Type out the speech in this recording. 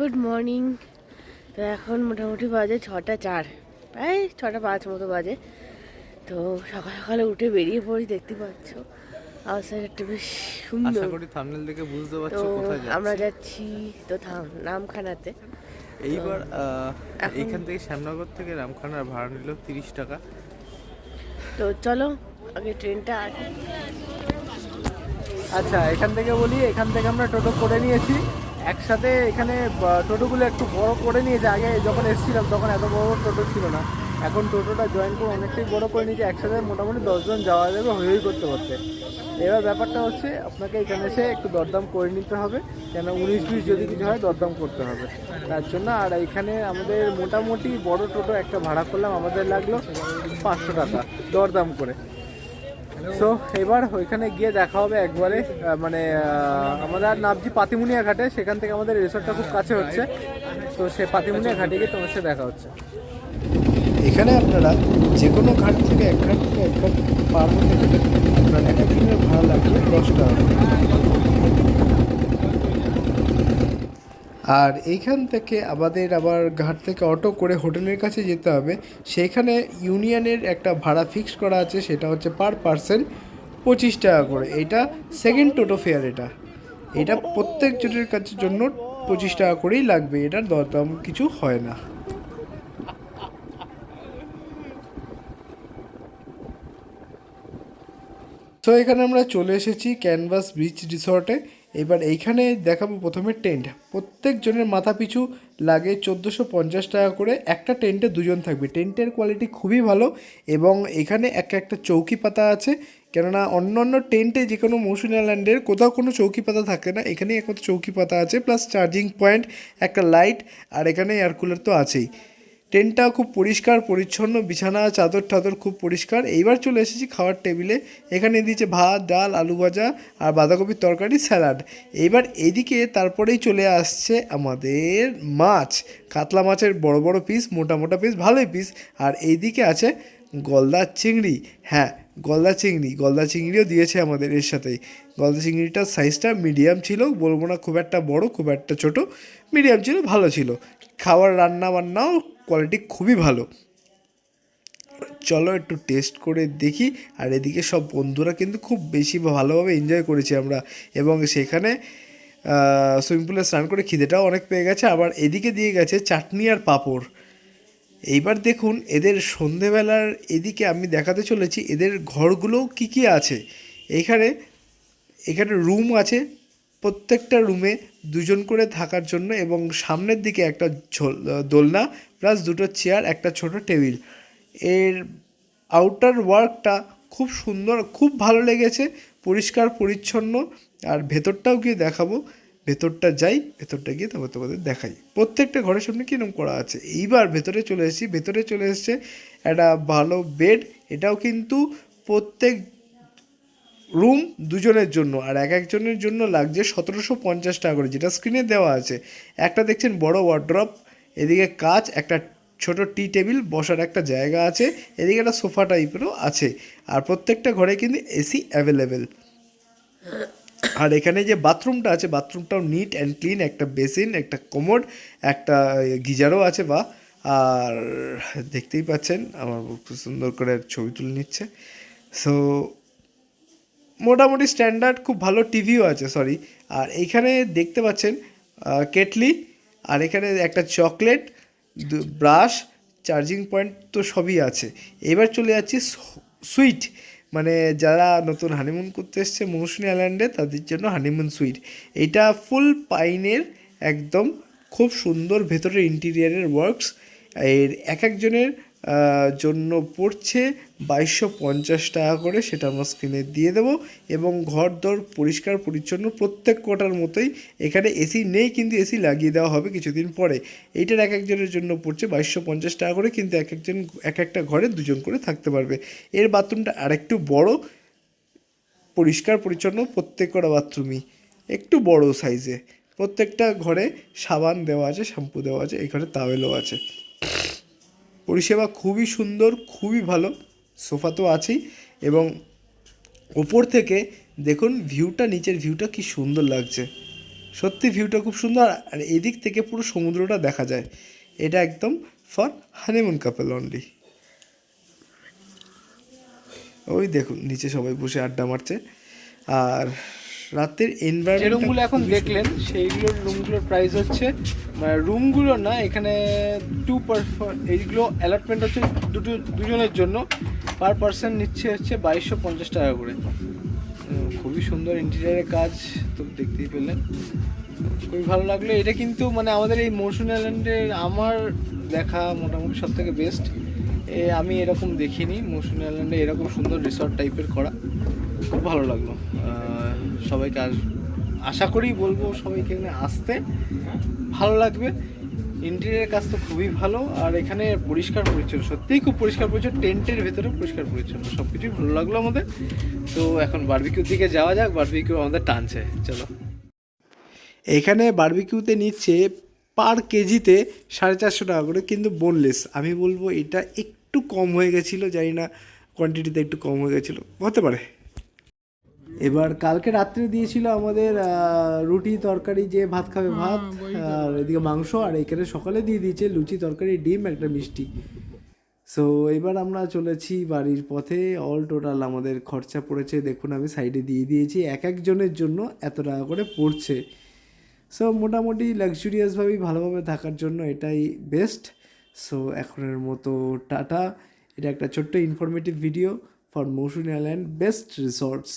Good morning. তো এখন মোটামুটি বাজে ছটা চার। প্রায় ছটা পাঁচ মতো বাজে। তো সকাল সকালে উঠে বেরিয়ে পড়ি দেখতে পাচ্ছ। আউটসাইডটা বেশ সুন্দর। থামনেল দেখে বুঝতে পারছ কোথায় আমরা যাচ্ছি তো থাম নামখানাতে। এইবার এখান থেকে শ্যামনগর থেকে রামখানার ভাড়া নিল তিরিশ টাকা। তো চলো আগে ট্রেনটা আচ্ছা এখান থেকে বলি এখান থেকে আমরা টোটো করে নিয়েছি। একসাথে এখানে টোটোগুলো একটু বড় করে নিয়েছে আগে যখন এসেছিলাম তখন এত বড় টোটো ছিল না। এখন টোটোটা জয়েন করে অনেকটাই বড় করে নিয়েছে। একসাথে মোটামুটি দশজন যাওয়া যাবে হই করতে করতে। এবার ব্যাপারটা হচ্ছে, আপনাকে এখানে এসে একটু দরদাম করে নিতে হবে। কেন উনিশ বিশ যদি কিছু হয়, দরদাম করতে হবে। তার জন্য আর এখানে আমাদের মোটামুটি বড় টোটো একটা ভাড়া করলাম। আমাদের লাগল পাঁচশো টাকা দরদাম করে। সো এবার ওইখানে গিয়ে দেখা হবে একবারে মানে আমাদের নাম নামছি পাতিমুনিয়া ঘাটে সেখান থেকে আমাদের রিসোর্টটা খুব কাছে হচ্ছে তো সে পাতিমুনিয়া ঘাটে গিয়ে তোমার সাথে দেখা হচ্ছে এখানে আপনারা যে কোনো ঘাট থেকে এক ঘাট থেকে এক ঘাট পার হতে আপনার এক এক ভাড়া লাগবে দশ টাকা। আর এইখান থেকে আমাদের আবার ঘাট থেকে অটো করে হোটেলের কাছে যেতে হবে। সেইখানে ইউনিয়নের একটা ভাড়া ফিক্স করা আছে, সেটা হচ্ছে পার পার্সন পঁচিশ টাকা করে। এটা সেকেন্ড টোটো ফেয়ার এটা। এটা প্রত্যেক জনের কাছে জন্য পঁচিশ টাকা করেই লাগবে, এটার দরদাম কিছু হয় না। তো এখানে আমরা চলে এসেছি ক্যানভাস বিচ রিসর্টে। এবার এইখানে দেখাবো প্রথমে টেন্ট। প্রত্যেক জনের মাথা পিছু লাগে চোদ্দোশো পঞ্চাশ টাকা করে। একটা টেন্টে দুজন থাকবে। টেন্টের কোয়ালিটি খুবই ভালো এবং এখানে এক একটা চৌকি পাতা আছে। কেননা অন্য অন্য টেন্টে যে কোনো মৌসুমী আইল্যান্ডের কোথাও কোনো চৌকি পাতা থাকে না। এখানে একমাত্র চৌকি পাতা আছে প্লাস চার্জিং পয়েন্ট একটা লাইট আর এখানে এয়ার কুলার তো আছেই। টেন্টটা খুব পরিষ্কার, পরিচ্ছন্ন, বিছানা, চাদর টাদর খুব পরিষ্কার। এইবার চলে এসেছি খাওয়ার টেবিলে। এখানে দিয়েছে ভাত, ডাল, আলু ভাজা আর বাঁধাকপির তরকারি, স্যালাড। এইবার এদিকে তারপরেই চলে আসছে আমাদের মাছ। কাতলা মাছের বড় বড় পিস মোটা মোটা পিস ভালোই পিস আর এইদিকে আছে গলদা চিংড়ি। হ্যাঁ গলদা চিংড়ি। গলদা চিংড়িও দিয়েছে আমাদের এর সাথেই। গলদা চিংড়িটার সাইজটা মিডিয়াম ছিল, বলব না খুব একটা বড়, খুব একটা ছোট মিডিয়াম ছিল, ভালো ছিল। খাওয়ার রান্না বান্নাও কোয়ালিটি খুবই ভালো। চলো একটু টেস্ট করে দেখি। আর এদিকে সব বন্ধুরা কিন্তু খুব বেশি ভালোভাবে এনজয় করেছি আমরা। এবং সেখানে সুইমিং পুলে স্নান করে খিদেটাও অনেক পেয়ে গেছে। আবার এদিকে দিয়ে গেছে চাটনি আর পাঁপড়। এইবার দেখুন, এদের সন্ধেবেলার এদিকে আমি দেখাতে চলেছি, এদের ঘরগুলো কি কি আছে? এখানে এখানে রুম আছে। প্রত্যেকটা রুমে দুজন করে থাকার জন্য এবং সামনের দিকে একটা দোলনা প্লাস দুটো চেয়ার একটা ছোট টেবিলের আউটার ওয়ার্কটা খুব সুন্দর, খুব ভালো লেগেছে, পরিষ্কার, পরিচ্ছন্ন। আর ভেতরটাও গিয়ে দেখাবো। ভেতরটা যাই, ভেতরটা গিয়ে তারপর তোমাদের দেখাই। প্রত্যেকটা ঘরের সামনে কীরকম করা আছে? এইবার ভেতরে চলে এসেছি, ভেতরে চলে এসেছে একটা ভালো বেড এটাও কিন্তু প্রত্যেক রুম দুজনের জন্য আর এক একজনের জন্য লাগছে সতেরোশো পঞ্চাশ টাকা করে, যেটা স্ক্রিনে দেওয়া আছে। একটা দেখছেন বড় ওয়ার্ড্রপ এদিকে কাচ একটা ছোট টি টেবিল বসার একটা জায়গা আছে, এদিকে একটা সোফা টাইপেরও আছে। আর প্রত্যেকটা ঘরে কিন্তু এসি অ্যাভেলেবেল আর এখানে যে বাথরুমটা আছে বাথরুমটাও নিট অ্যান্ড ক্লিন একটা বেসিন একটা কোমোড একটা গিজারও আছে বা। আর দেখতেই পাচ্ছেন, আমার খুব সুন্দর করে ছবি তুলে নিচ্ছে। সো মোটামুটি স্ট্যান্ডার্ড খুব ভালো টিভিও আছে সরি আর এইখানে দেখতে পাচ্ছেন কেটলি আর এখানে একটা চকলেট ব্রাশ চার্জিং পয়েন্ট তো সবই আছে। এবার চলে যাচ্ছি সুইট মানে যারা নতুন হানিমুন করতে এসছে মৌসুমী আইল্যান্ডে তাদের জন্য হানিমুন সুইট এইটা ফুল পাইনের একদম খুব সুন্দর ভেতরের ইন্টিরিয়ারের ওয়ার্কস এর এক একজনের জন্য পড়ছে বাইশশো পঞ্চাশ টাকা করে সেটা আমরা স্ক্রিনে দিয়ে দেবো এবং ঘর দর পরিষ্কার পরিচ্ছন্ন প্রত্যেক কটার মতোই এখানে এসি নেই কিন্তু এসি লাগিয়ে দেওয়া হবে কিছুদিন পরে। এইটার এক একজনের জন্য পড়ছে বাইশশো পঞ্চাশ টাকা করে কিন্তু এক একজন, এক একটা ঘরে দুজন করে থাকতে পারবে। এর বাথরুমটা আরেকটু বড়, পরিষ্কার পরিচ্ছন্ন প্রত্যেক কটা বাথরুমই। একটু বড় সাইজে প্রত্যেকটা ঘরে সাবান দেওয়া আছে, শ্যাম্পু দেওয়া আছে এখানে তাওয়েলও আছে। পরিষেবা খুবই সুন্দর, খুবই ভালো। সোফা তো আছেই এবং ওপর থেকে দেখুন ভিউটা নিচের ভিউটা কি সুন্দর লাগছে। সত্যি ভিউটা খুব সুন্দর। আর এদিক থেকে পুরো সমুদ্রটা দেখা যায়। এটা একদম ফর হানিমুন কাপেল অনলি ওই দেখুন নিচে সবাই বসে আড্ডা মারছে। আর রাতের এনভায়রনমেন্ট রুমগুলো এখন দেখলেন সেইগুলোর রুমগুলোর প্রাইস হচ্ছে মানে রুমগুলো না এখানে টু পার এইগুলো অ্যালটমেন্ট হচ্ছে দুটো দুজনের জন্য। পার পার্সন নিচ্ছে হচ্ছে বাইশশো পঞ্চাশ টাকা করে। খুবই সুন্দর ইন্টেরিয়ারের কাজ তো দেখতেই পেলেন। খুবই ভালো লাগল। এটা কিন্তু মানে আমাদের এই মৌসুম আইল্যান্ডের আমার দেখা মোটামুটি সব থেকে বেস্ট এ, আমি এরকম দেখিনি। মৌসুম আইল্যান্ডে এরকম সুন্দর রিসর্ট টাইপের করা। খুব ভালো লাগল। সবাইকে আস আশা করি বলব সবাইকে এখানে আসতে। ভালো লাগবে। ইন্টেরিয়ার কাজ তো খুবই ভালো, আর এখানে পরিষ্কার পরিচ্ছন্ন, সত্যিই খুব পরিষ্কার পরিচ্ছন্ন, টেন্টের ভেতরে পরিষ্কার পরিচ্ছন্ন সব কিছুই ভালো লাগল আমাদের। তো এখন বারবিকিউর দিকে যাওয়া যাক বারবিকিউ আমাদের টানছে, চলো। এখানে বারবিকিউতে নিচ্ছে পার কেজিতে সাড়ে চারশো টাকা করে, কিন্তু বোনলেস আমি বলব এটা একটু কম হয়ে গেছিল, জানি না কোয়ান্টিটিতে একটু কম হয়ে গেছিল, হতে পারে। এবার কালকে রাত্রে দিয়েছিল আমাদের রুটি তরকারি যে ভাত খাবে ভাত আর এদিকে মাংস আর এখানে সকালে দিয়ে দিয়েছে লুচি তরকারি ডিম একটা মিষ্টি। সো এবার আমরা চলেছি বাড়ির পথে। অল টোটাল আমাদের খরচা পড়েছে দেখুন আমি সাইডে দিয়ে দিয়েছি এক একজনের জন্য এত টাকা করে পড়ছে। সো মোটামুটি লাক্সুরিয়াসভাবেই ভালোভাবে থাকার জন্য এটাই বেস্ট সো এখনের মতো টাটা। এটা একটা ছোট্ট informative video for island best resorts